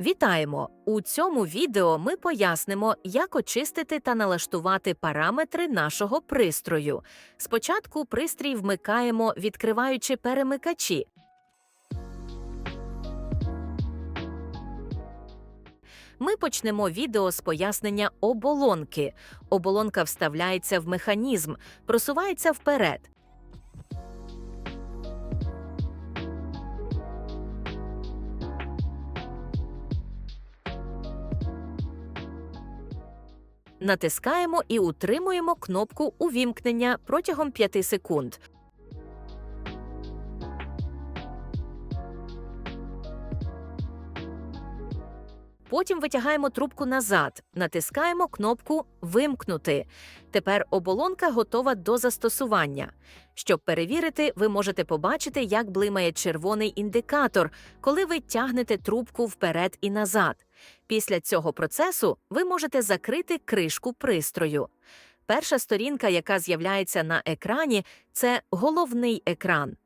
Вітаємо! У цьому відео ми пояснимо, як очистити та налаштувати параметри нашого пристрою. Спочатку пристрій вмикаємо, відкриваючи перемикачі. Ми почнемо відео з пояснення оболонки. Оболонка вставляється в механізм, просувається вперед. Натискаємо і утримуємо кнопку увімкнення протягом 5 секунд. Потім витягаємо трубку назад, натискаємо кнопку Вимкнути. Тепер оболонка готова до застосування. Щоб перевірити, ви можете побачити, як блимає червоний індикатор, коли ви тягнете трубку вперед і назад. Після цього процесу ви можете закрити кришку пристрою. Перша сторінка, яка з'являється на екрані, це головний екран.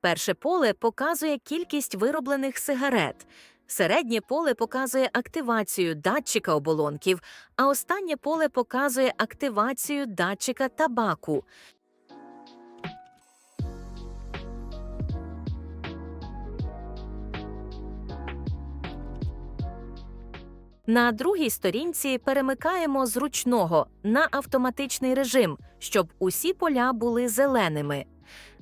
Перше поле показує кількість вироблених сигарет. Середнє поле показує активацію датчика оболонків, а останнє поле показує активацію датчика табаку. На другій сторінці перемикаємо з ручного на автоматичний режим, щоб усі поля були зеленими.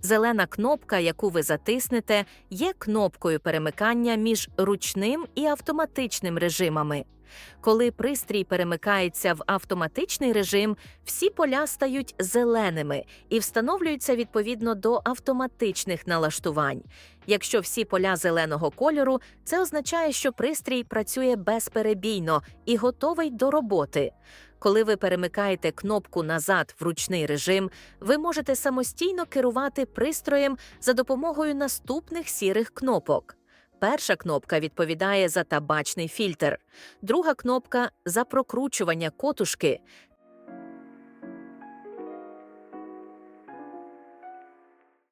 Зелена кнопка, яку ви затиснете, є кнопкою перемикання між ручним і автоматичним режимами. Коли пристрій перемикається в автоматичний режим, всі поля стають зеленими і встановлюються відповідно до автоматичних налаштувань. Якщо всі поля зеленого кольору, це означає, що пристрій працює безперебійно і готовий до роботи. Коли ви перемикаєте кнопку назад в ручний режим, ви можете самостійно керувати пристроєм за допомогою наступних сірих кнопок. Перша кнопка відповідає за табачний фільтр, друга кнопка за прокручування котушки.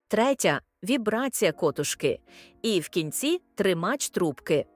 Третя вібрація котушки. І в кінці тримач трубки.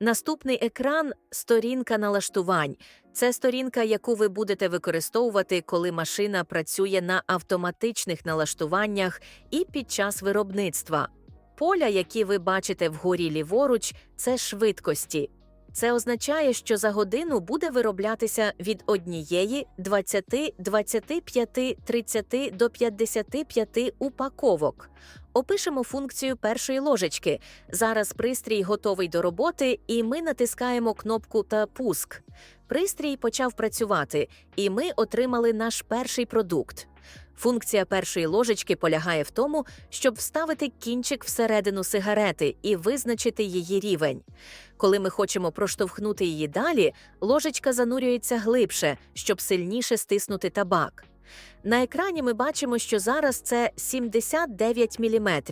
Наступний екран сторінка налаштувань. Це сторінка, яку ви будете використовувати, коли машина працює на автоматичних налаштуваннях і під час виробництва. Поля, які ви бачите вгорі ліворуч, це швидкості. Це означає, що за годину буде вироблятися від однієї 20, 25, 30 до 55 упаковок. Опишемо функцію першої ложечки. Зараз пристрій готовий до роботи, і ми натискаємо кнопку та пуск. Пристрій почав працювати, і ми отримали наш перший продукт. Функція першої ложечки полягає в тому, щоб вставити кінчик всередину сигарети і визначити її рівень. Коли ми хочемо проштовхнути її далі, ложечка занурюється глибше, щоб сильніше стиснути табак. На екрані ми бачимо, що зараз це 79 мм,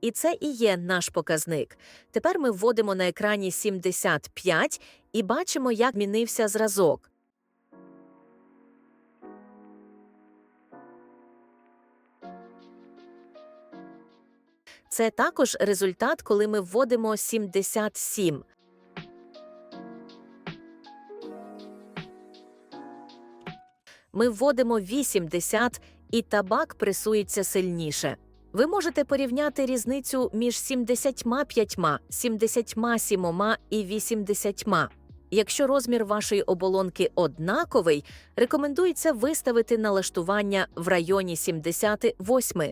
і це і є наш показник. Тепер ми вводимо на екрані 75 і бачимо, як змінився зразок. Це також результат, коли ми вводимо 77. Ми вводимо 80, і табак пресується сильніше. Ви можете порівняти різницю між 75, 77 і 80. Якщо розмір вашої оболонки однаковий, рекомендується виставити налаштування в районі 78.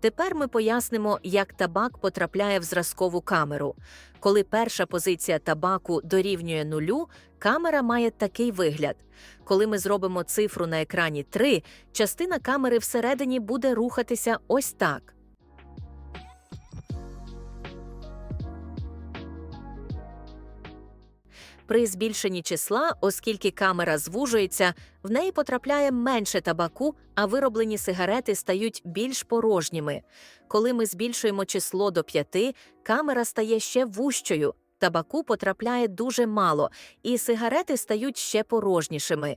Тепер ми пояснимо, як табак потрапляє в зразкову камеру. Коли перша позиція табаку дорівнює нулю, камера має такий вигляд. Коли ми зробимо цифру на екрані 3, частина камери всередині буде рухатися ось так. При збільшенні числа, оскільки камера звужується, в неї потрапляє менше табаку, а вироблені сигарети стають більш порожніми. Коли ми збільшуємо число до 5, камера стає ще вущою, табаку потрапляє дуже мало, і сигарети стають ще порожнішими.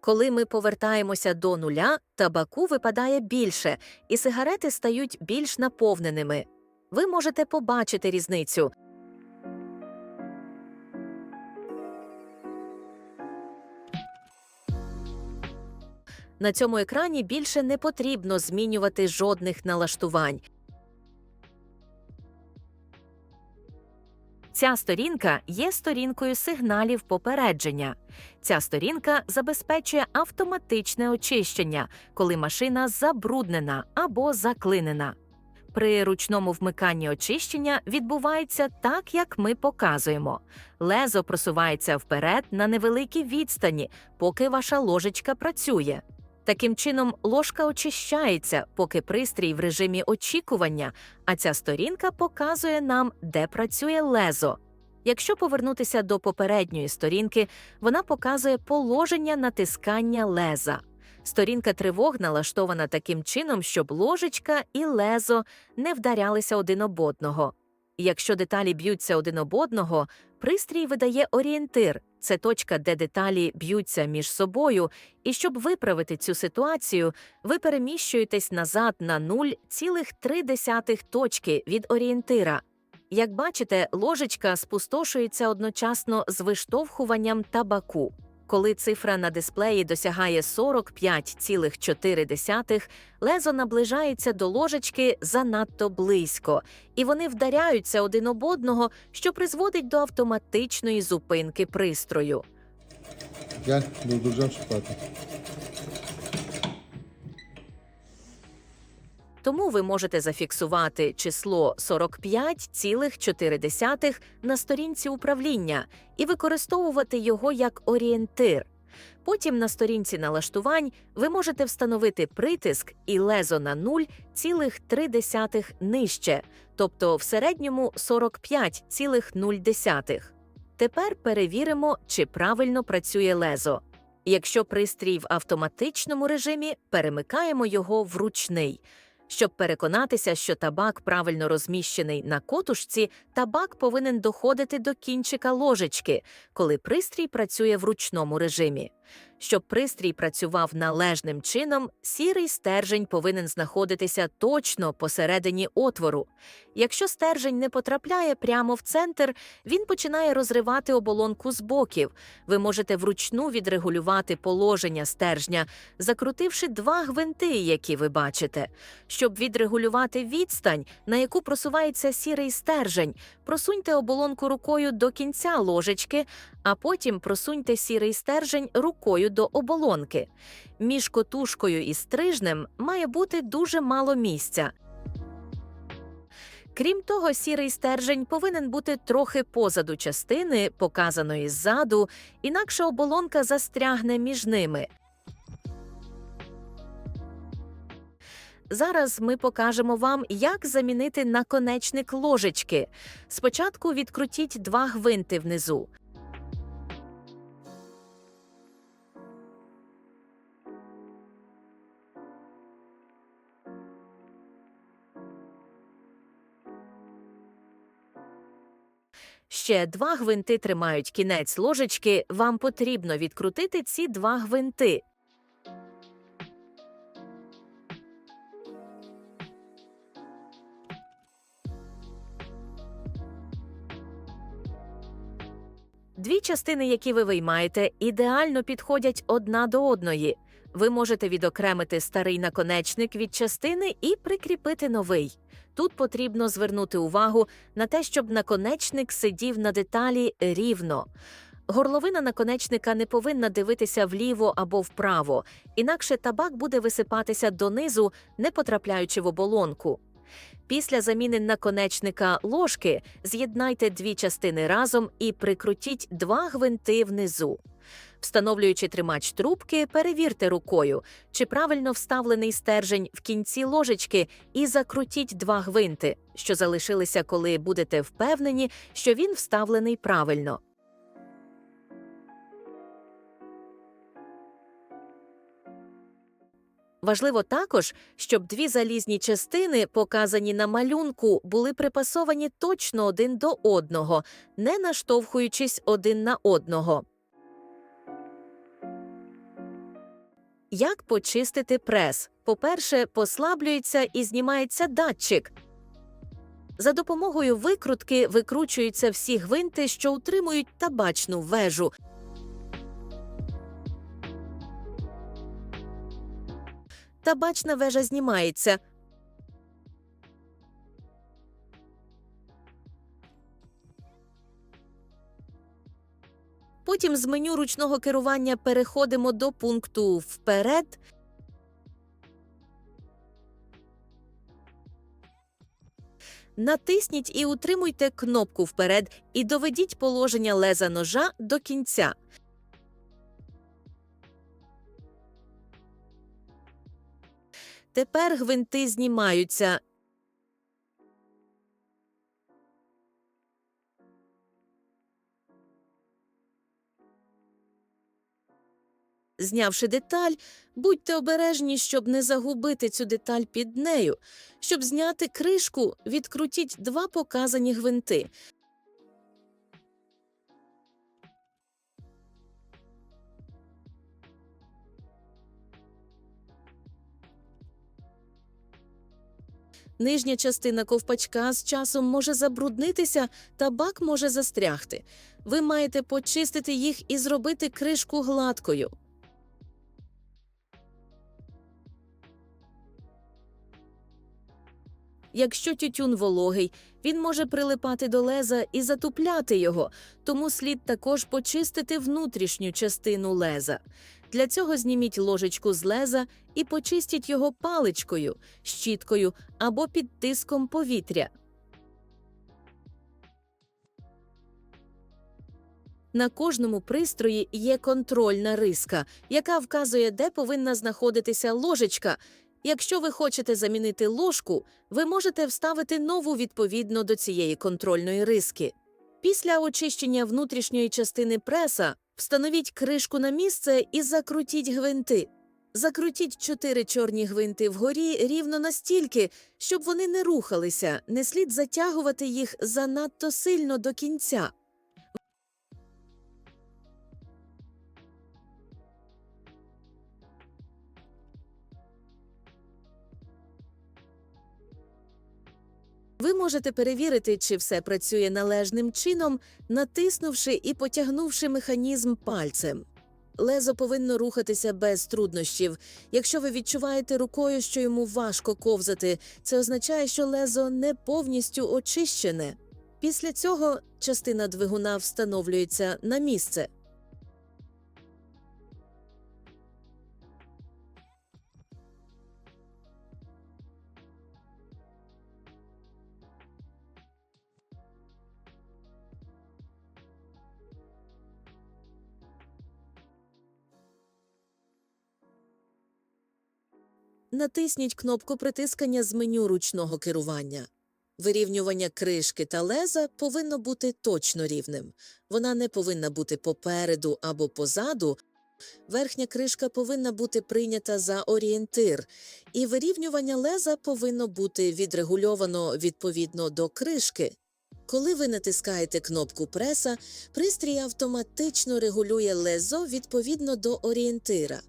Коли ми повертаємося до нуля, табаку випадає більше, і сигарети стають більш наповненими. Ви можете побачити різницю. На цьому екрані більше не потрібно змінювати жодних налаштувань. Ця сторінка є сторінкою сигналів попередження. Ця сторінка забезпечує автоматичне очищення, коли машина забруднена або заклинена. При ручному вмиканні очищення відбувається так, як ми показуємо. Лезо просувається вперед на невеликій відстані, поки ваша ложечка працює. Таким чином, ложка очищається, поки пристрій в режимі очікування, а ця сторінка показує нам, де працює лезо. Якщо повернутися до попередньої сторінки, вона показує положення натискання леза. Сторінка тривог налаштована таким чином, щоб ложечка і лезо не вдарялися один об одного. Якщо деталі б'ються один об одного, пристрій видає орієнтир це точка, де деталі б'ються між собою, і щоб виправити цю ситуацію, ви переміщуєтесь назад на 0,3 точки від орієнтира. Як бачите, ложечка спустошується одночасно з виштовхуванням табаку. Коли цифра на дисплеї досягає 45,4, лезо наближається до ложечки занадто близько, і вони вдаряються один об одного, що призводить до автоматичної зупинки пристрою. Gel durduracağım şıklatı. Тому ви можете зафіксувати число 45,4 на сторінці управління і використовувати його як орієнтир. Потім на сторінці налаштувань ви можете встановити притиск і лезо на 0,3 нижче, тобто в середньому 45,0. Тепер перевіримо, чи правильно працює лезо. Якщо пристрій в автоматичному режимі, перемикаємо його в ручний. Щоб переконатися, що табак правильно розміщений на котушці, табак повинен доходити до кінчика ложечки, коли пристрій працює в ручному режимі. Щоб пристрій працював належним чином, сірий стержень повинен знаходитися точно посередині отвору. Якщо стержень не потрапляє прямо в центр, він починає розривати оболонку з боків. Ви можете вручну відрегулювати положення стержня, закрутивши два гвинти, які ви бачите. Щоб відрегулювати відстань, на яку просувається сірий стержень, просуньте оболонку рукою до кінця ложечки, а потім просуньте сірий стержень рукою до оболонки. Між котушкою і стрижнем має бути дуже мало місця. Крім того, сірий стержень повинен бути трохи позаду частини, показаної ззаду, інакше оболонка застрягне між ними. Зараз ми покажемо вам, як замінити наконечник ложечки. Спочатку відкрутіть два гвинти внизу. Ще два гвинти тримають кінець ложечки. Вам потрібно відкрутити ці два гвинти. Дві частини, які ви виймаєте, ідеально підходять одна до одної. Ви можете відокремити старий наконечник від частини і прикріпити новий. Тут потрібно звернути увагу на те, щоб наконечник сидів на деталі рівно. Горловина наконечника не повинна дивитися вліво або вправо, інакше табак буде висипатися донизу, не потрапляючи в оболонку. Після заміни наконечника ложки з'єднайте дві частини разом і прикрутіть два гвинти внизу. Встановлюючи тримач трубки, перевірте рукою, чи правильно вставлений стержень в кінці ложечки, і закрутіть два гвинти, що залишилися, коли будете впевнені, що він вставлений правильно. Важливо також, щоб дві залізні частини, показані на малюнку, були припасовані точно один до одного, не наштовхуючись один на одного. Як почистити прес? По-перше, послаблюється і знімається датчик. За допомогою викрутки викручуються всі гвинти, що утримують табачну вежу. табачна вежа знімається. Потім з меню ручного керування переходимо до пункту Вперед. Натисніть і утримуйте кнопку вперед і доведіть положення леза ножа до кінця. Тепер гвинти знімаються. Знявши деталь, будьте обережні, щоб не загубити цю деталь під нею. Щоб зняти кришку, відкрутіть два показані гвинти. Нижня частина ковпачка з часом може забруднитися та бак може застрягти. Ви маєте почистити їх і зробити кришку гладкою. Якщо тютюн вологий, він може прилипати до леза і затупляти його, тому слід також почистити внутрішню частину леза. Для цього зніміть ложечку з леза і почистіть його паличкою, щіткою або під тиском повітря. На кожному пристрої є контрольна риска, яка вказує, де повинна знаходитися ложечка. Якщо ви хочете замінити ложку, ви можете вставити нову відповідно до цієї контрольної риски. Після очищення внутрішньої частини преса встановіть кришку на місце і закрутіть гвинти. Закрутіть чотири чорні гвинти вгорі рівно настільки, щоб вони не рухалися, не слід затягувати їх занадто сильно до кінця. Ви можете перевірити, чи все працює належним чином, натиснувши і потягнувши механізм пальцем. Лезо повинно рухатися без труднощів. Якщо ви відчуваєте рукою, що йому важко ковзати, це означає, що лезо не повністю очищене. Після цього частина двигуна встановлюється на місце. Натисніть кнопку притискання з меню ручного керування. Вирівнювання кришки та леза повинно бути точно рівним. Вона не повинна бути попереду або позаду. Верхня кришка повинна бути прийнята за орієнтир, і вирівнювання леза повинно бути відрегульовано відповідно до кришки. Коли ви натискаєте кнопку преса, пристрій автоматично регулює лезо відповідно до орієнтира.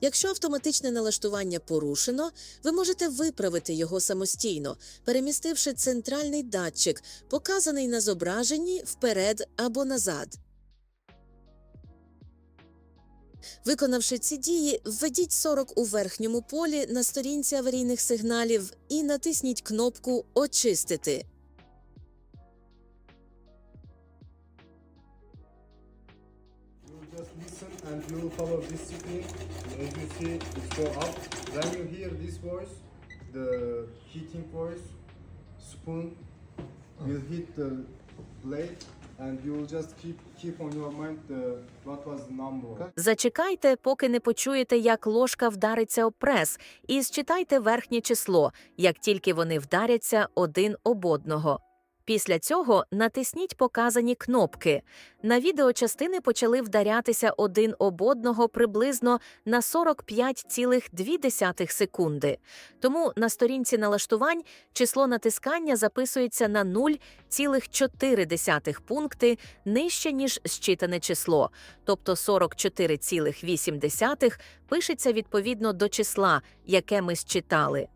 Якщо автоматичне налаштування порушено, ви можете виправити його самостійно, перемістивши центральний датчик, показаний на зображенні вперед або назад. Виконавши ці дії, введіть 40 у верхньому полі на сторінці аварійних сигналів і натисніть кнопку Очистити. And you will follow this technique. As you see, it go up. When you hear this voice, the heating voice, spoon will hit the blade, and you will just keep keep on your mind the what was the number. Зачекайте, поки не почуєте, як ложка вдариться об прес, і зчитайте верхнє число, як тільки вони вдаряться один об одного. Після цього натисніть показані кнопки. На відео частини почали вдарятися один об одного приблизно на 45,2 секунди. Тому на сторінці налаштувань число натискання записується на 0,4 пункти нижче, ніж зчитане число, тобто 44,8 пишеться відповідно до числа, яке ми зчитали.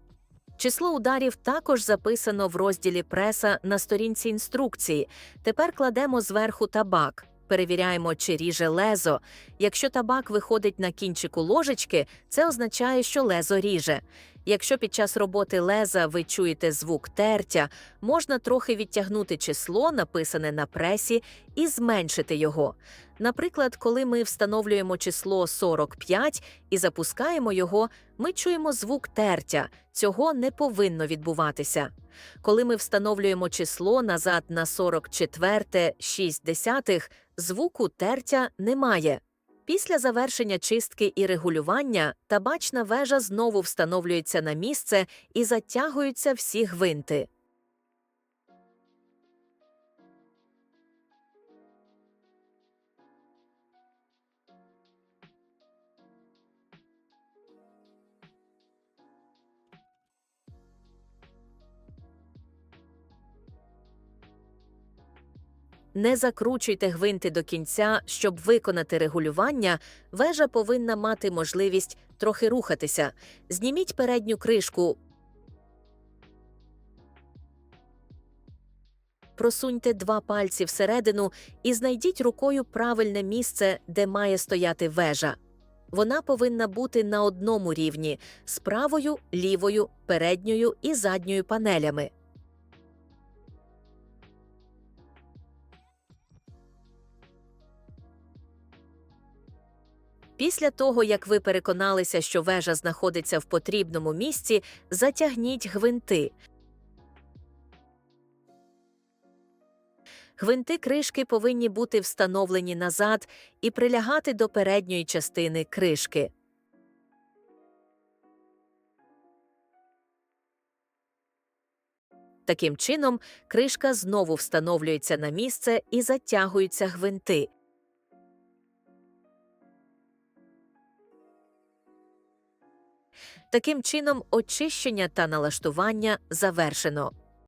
Число ударів також записано в розділі преса на сторінці інструкції. Тепер кладемо зверху табак. перевіряємо, чи ріже лезо. Якщо табак виходить на кінчику ложечки, це означає, що лезо ріже. Якщо під час роботи леза ви чуєте звук тертя, можна трохи відтягнути число, написане на пресі, і зменшити його. Наприклад, коли ми встановлюємо число 45 і запускаємо його, ми чуємо звук тертя. Цього не повинно відбуватися. Коли ми встановлюємо число назад на 44 6 десятих, звуку тертя немає. Після завершення чистки і регулювання табачна вежа знову встановлюється на місце і затягуються всі гвинти. Не закручуйте гвинти до кінця, щоб виконати регулювання. Вежа повинна мати можливість трохи рухатися. Зніміть передню кришку. Просуньте два пальці всередину і знайдіть рукою правильне місце, де має стояти вежа. Вона повинна бути на одному рівні з правою, лівою, передньою і задньою панелями. Після того, як ви переконалися, що вежа знаходиться в потрібному місці, затягніть гвинти. Гвинти кришки повинні бути встановлені назад і прилягати до передньої частини кришки. Таким чином, кришка знову встановлюється на місце і затягуються гвинти. Таким чином, очищення та налаштування завершено.